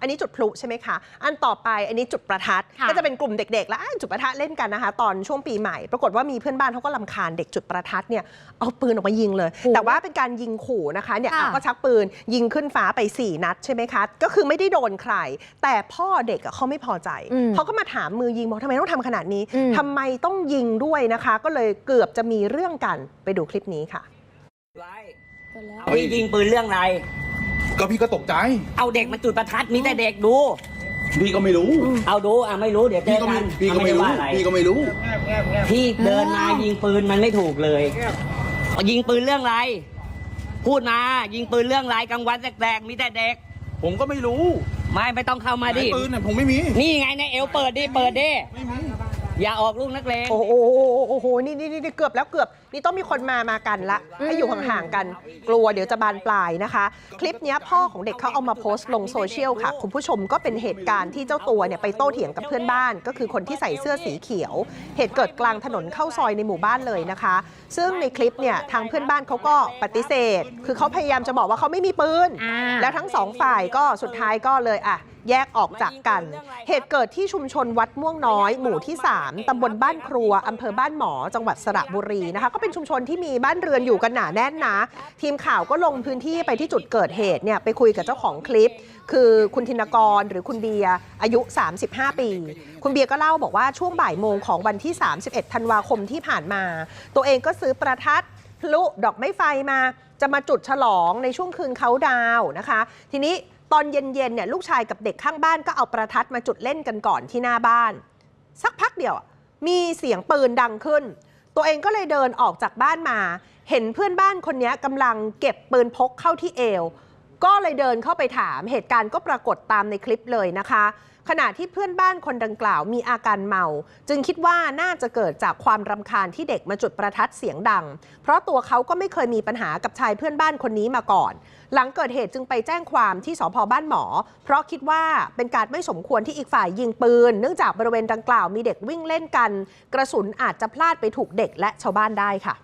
อันนี้จุดพลุใช่ไหมคะ อันต่อไปอันนี้จุดประทัด ค่ะ ก็จะเป็นกลุ่มเด็กๆ แล้วอะจุดประทัดเล่นกันนะคะ ตอนช่วงปีใหม่ ปรากฏว่ามีเพื่อนบ้านเขาก็ลำคาญเด็กจุดประทัดเนี่ย เอาปืนออกมายิงเลยโอ้แต่ว่าเป็นการยิงขู่นะคะเนี่ยค่ะอะก็ชักปืนยิงขึ้นฟ้าไป 4 นัดใช่ไหมคะ ก็คือไม่ได้โดนใคร แต่พ่อเด็กอะเขาไม่พอใจ อืมเขาก็มาถามมือยิงบอกทำไมต้องทำขนาดนี้อืม ทำไมต้องยิงด้วยนะคะ ก็เลยเกือบจะมีเรื่องกันไปดูคลิปนี้ค่ะไรเอาพี่ยิงปืนเรื่องอะไร ก็พี่ก็ตกใจ เอาเด็กมาจุดประทัดมีแต่เด็กดู พี่ก็ไม่รู้ เอาดูอะไม่รู้เดี๋ยวเจพี่อก็กัไม่นพี่ก็ไม่รู้ ว่าอะไรพี่ก็ไม่รู้ พี่เดินมายิงปืนมันไม่ถูกเลยเอายิงปืนเรื่องอะไร พูดมายิงปืนเรื่องอะไรกลางวันแสกๆมีแต่เด็ก ผมก็ไม่รู้ไม่ไม่ต้องเข้ามาดิไหนปืนเนี่ยผมไม่มี นี่ไงในเอวเปิดดิเปิดดิไม่มี อย่าออกลูกนักเลงโอ้โหโอ้โหนี่นี่นี่เกือบแล้วเกือบ นี่ต้องมีคนมามากันละให้อยู่ห่างๆกัน กลัวเดี๋ยวจะบานปลายนะคะ คลิปเนี้ยพ่อของเด็กเขาเอามาโพสต์ลงโซเชียลค่ะ คุณผู้ชมก็เป็นเหตุการณ์ที่เจ้าตัวเนี่ยไปโต้เถียงกับเพื่อนบ้าน ก็คือคนที่ใส่เสื้อสีเขียว เหตุเกิดกลางถนนเข้าซอยในหมู่บ้านเลยนะคะ ซึ่งในคลิปเนี่ยทางเพื่อนบ้านเขาก็ปฏิเสธ คือเขาพยายามจะบอกว่าเขาไม่มีปืนอ่าแล้วทั้งสองฝ่ายก็สุดท้ายก็เลยอะ แยกออกจากกัน เหตุเกิดที่ชุมชนวัดม่วงน้อย หมู่ที่ 3ตำบลบ้านครัวอำเภอบ้านหมอ จังหวัดสระบุรีนะคะก็เป็นชุมชนที่มีบ้านเรือนอยู่กันหนาแน่นนะ ทีมข่าวก็ลงพื้นที่ไปที่จุดเกิดเหตุเนี่ยไปคุยกับเจ้าของคลิป คือคุณธินกรหรือคุณเบียร์อายุ 35 ปี คุณเบียร์ก็เล่าบอกว่าช่วงบ่ายโมงของวันที่ 31 ธันวาคมที่ผ่านมา ตัวเองก็ซื้อประทัดพลุดอกไม้ไฟมาจะมาจุดฉลองในช่วงคืนเขาดาวน์นะคะ ทีนี้ ตอนเย็นๆเนี่ยลูกชายกับเด็กข้างบ้านก็เอาประทัดมาจุดเล่นกันก่อนที่หน้าบ้าน สักพักเดียวมีเสียงปืนดังขึ้น ตัวเองก็เลยเดินออกจากบ้านมา เห็นเพื่อนบ้านคนนี้กำลังเก็บปืนพกเข้าที่เอว ก็เลยเดินเข้าไปถามเหตุการณ์ก็ปรากฏตามในคลิปเลยนะคะ ขณะที่เพื่อนบ้านคนดังกล่าวมีอาการเมา จึงคิดว่าน่าจะเกิดจากความรำคาญที่เด็กมาจุดประทัดเสียงดัง เพราะตัวเขาก็ไม่เคยมีปัญหากับชายเพื่อนบ้านคนนี้มาก่อน หลังเกิดเหตุจึงไปแจ้งความที่สพบ้านหมอ เพราะคิดว่าเป็นการไม่สมควรที่อีกฝ่ายยิงปืน เนื่องจากบริเวณดังกล่าวมีเด็กวิ่งเล่นกัน กระสุนอาจจะพลาดไปถูกเด็กและชาวบ้านได้ค่ะ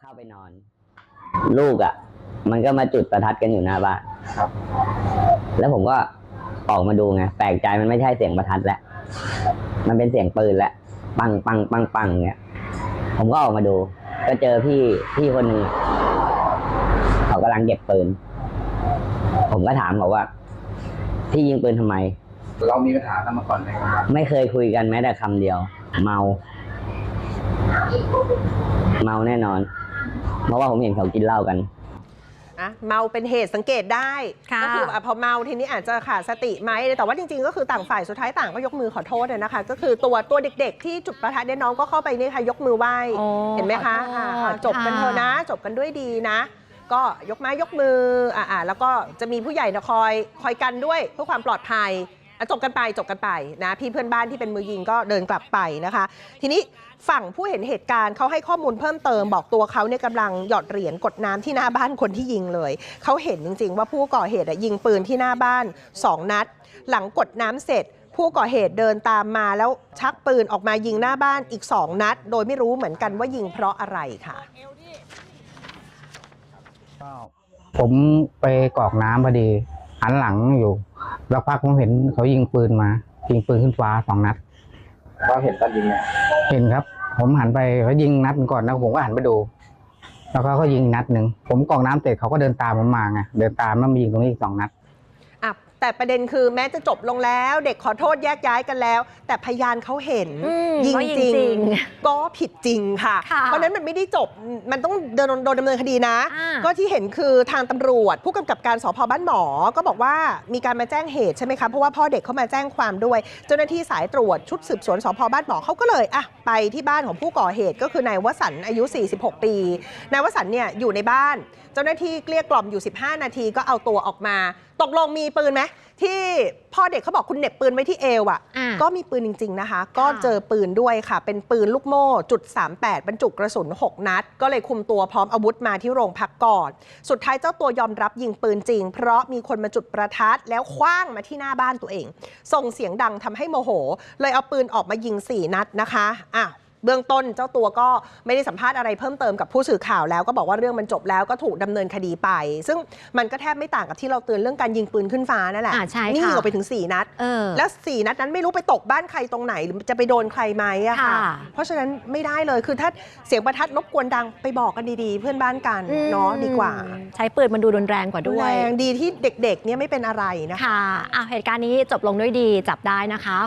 เข้าไปนอน ลูกอะ มันก็มาจุดประทัดกันอยู่หน้าบ้านครับแล้วผมก็ออกมาดูไงแปลกใจมันไม่ใช่เสียงประทัดแล้วมันเป็นเสียงปืนแล้วปังปังปังปังเงี้ย ผมก็ออกมาดู ก็เจอพี่พี่คนหนึ่งเขากำลังเก็บปืน ผมก็ถามเขาว่า พี่ยิงปืนทำไม เรามีปัญหากันมาก่อนไหมครับไม่เคยคุยกันแม้แต่คำเดียว เมา เมาแน่นอน เพราะว่าผมเห็นเขากินเหล้ากัน อะเมาเป็นเหตุสังเกตได้ค่ะก็คืออะพอเมาทีนี้อาจจะขาดสติไหมแต่ว่าจริงๆ ก็คือต่างฝ่ายสุดท้ายต่างก็ยกมือขอโทษอะนะคะ ก็คือตัวตัวเด็กๆ ที่จุดประทัดเนี่ยน้องก็เข้าไปนี่ค่ะยกมือไหว้โอ้เห็นไหมคะขอโทษอ่าอ่าจบกันค่ะเถอะนะ จบกันด้วยดีนะ ก็ยกไม้ยกมืออ่าอ่าแล้วก็จะมีผู้ใหญ่นะคอยคอยกันด้วยเพื่อความปลอดภัยอะ จบกันไปจบกันไปนะพี่เพื่อนบ้านที่เป็นมือยิงก็เดินกลับไปนะคะ ทีนี้ฝั่งผู้เห็นเหตุการณ์เขาให้ข้อมูลเพิ่มเติมบอกตัวเขาเนี่ยกำลังหยอดเหรียญกดน้ำที่หน้าบ้านคนที่ยิงเลยเขาเห็นจริง ๆ ว่าผู้ก่อเหตุยิงปืนที่หน้าบ้าน 2 นัด หลังกดน้ำเสร็จผู้ก่อเหตุเดินตามมาแล้วชักปืนออกมายิงหน้าบ้านอีก2นัด โดยไม่รู้เหมือนกันว่ายิงเพราะอะไรค่ะผมไปกอกน้ำพอดีหันหลังอยู่ แล้วพักผมเห็นเขายิงปืนมายิงปืนขึ้นฟ้าสองนัดเราเห็นตอนยิงไงเห็นครับ ผมหันไปเขายิงนัดหนึ่งก่อนแล้วผมก็หันไปดู แล้วเขาก็ยิงนัดหนึ่งผมกรอกน้ำเสร็จเขาก็เดินตามผมมาไงเดินตามแล้วมายิงตรงนี้อีกสองนัดอะ แต่ประเด็นคือแม้จะจบลงแล้ว เด็กขอโทษแยกย้ายกันแล้ว แต่พยานเขาเห็นอืมยิงว่ายิงจริงจริงก็ผิดจริงค่ะ ค่ะเพราะฉะนั้นมันไม่ได้จบมันต้องโดนโดนดำเนินคดีนะ อ่า ก็ที่เห็นคือทางตำรวจ ผู้กำกับการสพบ้านหมอ ก็บอกว่ามีการมาแจ้งเหตุใช่ไหมคะเพราะว่าพ่อเด็กเขามาแจ้งความด้วย เจ้าหน้าที่สายตรวจชุดสืบสวนสพบ้านหมอเขาก็เลยอะไปที่บ้านของผู้ก่อเหตุก็คือนายวสันต์อายุ 46 ปี นายวสันต์เนี่ยอยู่ในบ้าน เจ้าหน้าที่เกลี้ยกล่อมอยู่ 15 นาทีก็เอาตัวออกมา ตกลงมีปืนไหมที่พ่อเด็กเขาบอกคุณเหน็บปืนไว้ที่เอวอะ อ่าก็มีปืนจริง ๆนะคะ ก็เจอปืนด้วยค่ะ เป็นปืนลูกโม่จุด38บรรจุกระสุน 6 นัด ก็เลยคุมตัวพร้อมอาวุธมาที่โรงพักก่อน สุดท้ายเจ้าตัวยอมรับยิงปืนจริง เพราะมีคนมาจุดประทัดแล้วคว้างมาที่หน้าบ้านตัวเอง ส่งเสียงดังทำให้โมโห เลยเอาปืนออกมายิง 4 นัดนะคะอ้าว เบื้องต้นเจ้าตัวก็ไม่ได้สัมภาษณ์อะไรเพิ่มเติมกับผู้สื่อข่าวแล้วก็บอกว่าเรื่องมันจบแล้วก็ถูกดำเนินคดีไป ซึ่งมันก็แทบไม่ต่างกับที่เราเตือนเรื่องการยิงปืนขึ้นฟ้านั่นแหละอ่าใช่นี่ค่ะยิงออกไปถึง 4 นัด เออ แล้ว 4 นัดนั้นไม่รู้ไปตกบ้านใครตรงไหนหรือจะไปโดนใครไหมอะค่ะ ค่ะ เพราะฉะนั้นไม่ได้เลยคือถ้าเสียงประทัดรบกวนดังไปบอกกันดีๆ เพื่อนบ้านกันอืมเนาะดีกว่าใช้ปืนมันดูรุนแรงกว่าด้วย แรงดีที่เด็กๆเนี่ยไม่เป็นอะไรนะคะ ค่ะอะเหตุการณ์นี้จบลงด้วยดีจับได้นะคะ